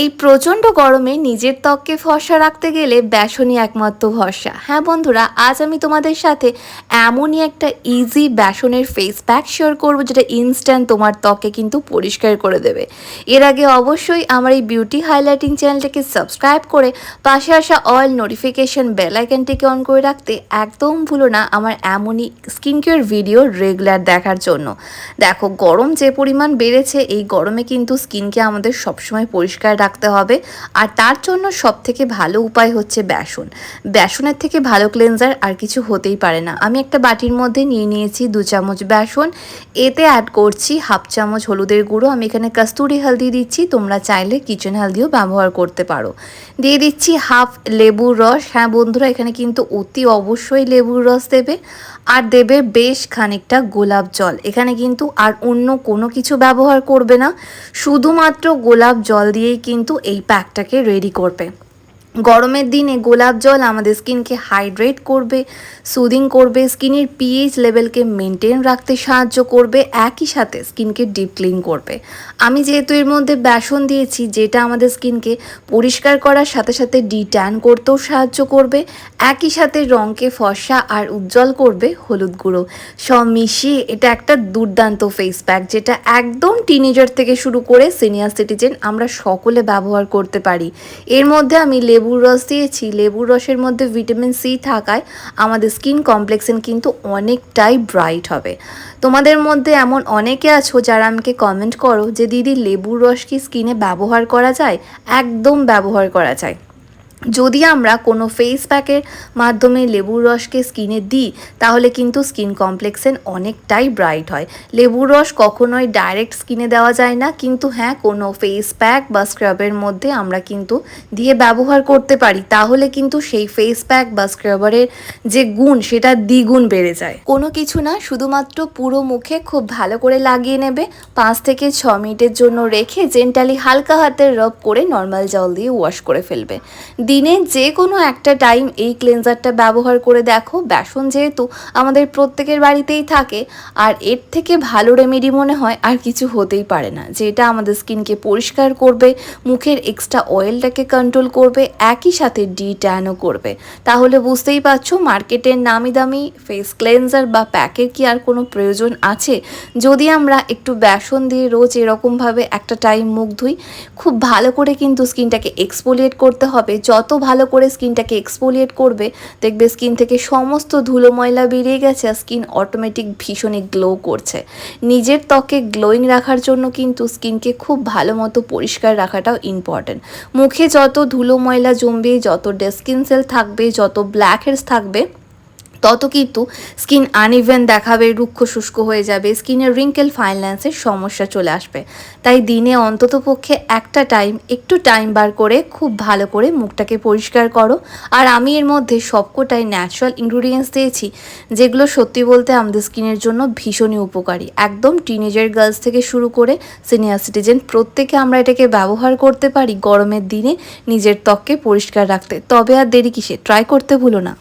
এই প্রচণ্ড গরমে নিজের ত্বককে ফর্সা রাখতে গেলে বেসনই একমাত্র ভরসা। হ্যাঁ বন্ধুরা, আজ আমি তোমাদের সাথে এমনই একটা ইজি বেসনের ফেস প্যাক শেয়ার করব যেটা ইনস্ট্যান্ট তোমার ত্বককে কিন্তু পরিষ্কার করে দেবে। এর আগে অবশ্যই আমার এই বিউটি হাইলাইটিং চ্যানেলটাকে সাবস্ক্রাইব করে পাশে আসা অল নোটিফিকেশন বেল আইকনটিকে অন করে রাখতে একদম ভুলো না আমার এমনই স্কিন কেয়ার ভিডিও রেগুলার দেখার জন্য। দেখো, গরম যে পরিমাণ বেড়েছে, এই গরমে কিন্তু স্কিনকে আমাদের সবসময় পরিষ্কার রাখতে হবে। আর তার জন্য সব থেকে ভালো উপায় হচ্ছে বেসন। বেসনের থেকে ভালো ক্লেনজার আর কিছু হতেই পারে না। আমি একটা বাটির মধ্যে নিয়ে নিয়েছি দু চামচ বেসন। এতে অ্যাড করছি হাফ চামচ হলুদের গুঁড়ো। আমি এখানে কাস্তুরি হলদি দিচ্ছি। তোমরা চাইলে কিচেন হালদিও ব্যবহার করতে পারো। দিয়ে দিচ্ছি হাফ লেবুর রস। হ্যাঁ বন্ধুরা, এখানে কিন্তু অতি অবশ্যই লেবুর রস দেবে। আর দেবে বেশ খানিকটা গোলাপ জল। এখানে কিন্তু আর অন্য কোনো কিছু ব্যবহার করবে না। শুধুমাত্র গোলাপ জল দিয়েই কিন্তু এই প্যাকটাকে রেডি করবে। গরমের দিনে গোলাপ জল আমাদের স্কিনকে হাইড্রেট করবে, সুদিং করবে, স্কিনের পিএইচ লেভেলকে মেনটেন রাখতে সাহায্য করবে, একই সাথে স্কিনকে ডিপ ক্লিন করবে। আমি যেহেতু এর মধ্যে বেসন দিয়েছি, যেটা আমাদের স্কিনকে পরিষ্কার করার সাথে সাথে ডিট্যান করতেও সাহায্য করবে, একই সাথে রঙকে ফর্সা আর উজ্জ্বল করবে হলুদ গুঁড়ো। সব মিশিয়ে এটা একটা দুর্দান্ত ফেস প্যাক যেটা একদম টিনেজার থেকে শুরু করে সিনিয়র সিটিজেন আমরা সকলে ব্যবহার করতে পারি। এর মধ্যে আমি লেবুর রস দিয়েছি, লেবুর রসের মধ্যে ভিটামিন সি থাকায় আমাদের স্কিন কমপ্লেক্সন কিন্তু অনেকটাই ব্রাইট হবে। তোমাদের মধ্যে এমন অনেকে আছো যারা আমাকে কমেন্ট করো যে, দিদি, লেবুর রস কি স্কিনে ব্যবহার করা যায়? একদম ব্যবহার করা যায়। যদি আমরা কোনো ফেস প্যাকের মাধ্যমে লেবুর রসকে স্কিনে দিই, তাহলে কিন্তু স্কিন কমপ্লেক্সেন অনেকটাই ব্রাইট হয়। লেবুর রস কখনোই ডাইরেক্ট স্কিনে দেওয়া যায় না, কিন্তু হ্যাঁ কোনো ফেস প্যাক বা স্ক্রাবের মধ্যে আমরা কিন্তু দিয়ে ব্যবহার করতে পারি। তাহলে কিন্তু সেই ফেস প্যাক বা স্ক্রাবারের যে গুণ, সেটা দ্বিগুণ বেড়ে যায়। কোনো কিছু না, শুধুমাত্র পুরো মুখে খুব ভালো করে লাগিয়ে নেবে। পাঁচ থেকে ছ মিনিটের জন্য রেখে জেন্টালি হালকা হাতের রব করে নর্মাল জল দিয়ে ওয়াশ করে ফেলবে। দিনে যে কোনো একটা টাইম এই ক্লেনজারটা ব্যবহার করে দেখো। বেসন যেহেতু আমাদের প্রত্যেকের বাড়িতেই থাকে, আর এর থেকে ভালো রেমেডি মনে হয় আর কিছু হতেই পারে না। যেটা আমাদের স্কিনকে পরিষ্কার করবে, মুখের এক্সট্রা অয়েলটাকে কন্ট্রোল করবে, একই সাথে ডি ট্যানও করবে। তাহলে বুঝতেই পারছ মার্কেটের নামি দামি ফেস ক্লেনজার বা প্যাকের কি আর কোনো প্রয়োজন আছে? যদি আমরা একটু বেসন দিয়ে রোজ এরকমভাবে একটা টাইম মুখ ধুই, খুব ভালো করে কিন্তু স্কিনটাকে এক্সপোলিয়েট করতে হবে। ভালো করে স্কিনটাকে এক্সপোলিয়েট করবে, দেখবে স্কিন থেকে সমস্ত ধুলো ময়লা বেরিয়ে গেছে আর স্কিন অটোমেটিক ভীষণই গ্লো করছে। নিজের ত্বকে গ্লোয়িং রাখার জন্য কিন্তু স্কিনকে খুব ভালো মতো পরিষ্কার রাখাটাও ইম্পর্টেন্ট মুখে যত ধুলো ময়লা জমবে, যত ডেস্কিন সেল থাকবে, যত ব্ল্যাক হেডস থাকবে তত কিন্তু স্কিন আনইভেন দেখাবে, রুক্ষ শুষ্ক হয়ে যাবে, স্কিনের রিঙ্কেল ফাইন্যান্সের সমস্যা চলে আসবে। তাই দিনে অন্তত পক্ষে একটা টাইম, একটু টাইম বার করে খুব ভালো করে মুখটাকে পরিষ্কার করো। আর আমি এর মধ্যে সবকটাই ন্যাচারাল ইনগ্রিডিয়েন্টস দিয়েছি, যেগুলো সত্যি বলতে আমাদের স্কিনের জন্য ভীষণই উপকারী। একদম টিনেজার গার্লস থেকে শুরু করে সিনিয়র সিটিজেন প্রত্যেকে আমরা এটাকে ব্যবহার করতে পারি গরমের দিনে নিজের ত্বককে পরিষ্কার রাখতে। তবে আর দেরি কিসে? ট্রাই করতে ভুলো না।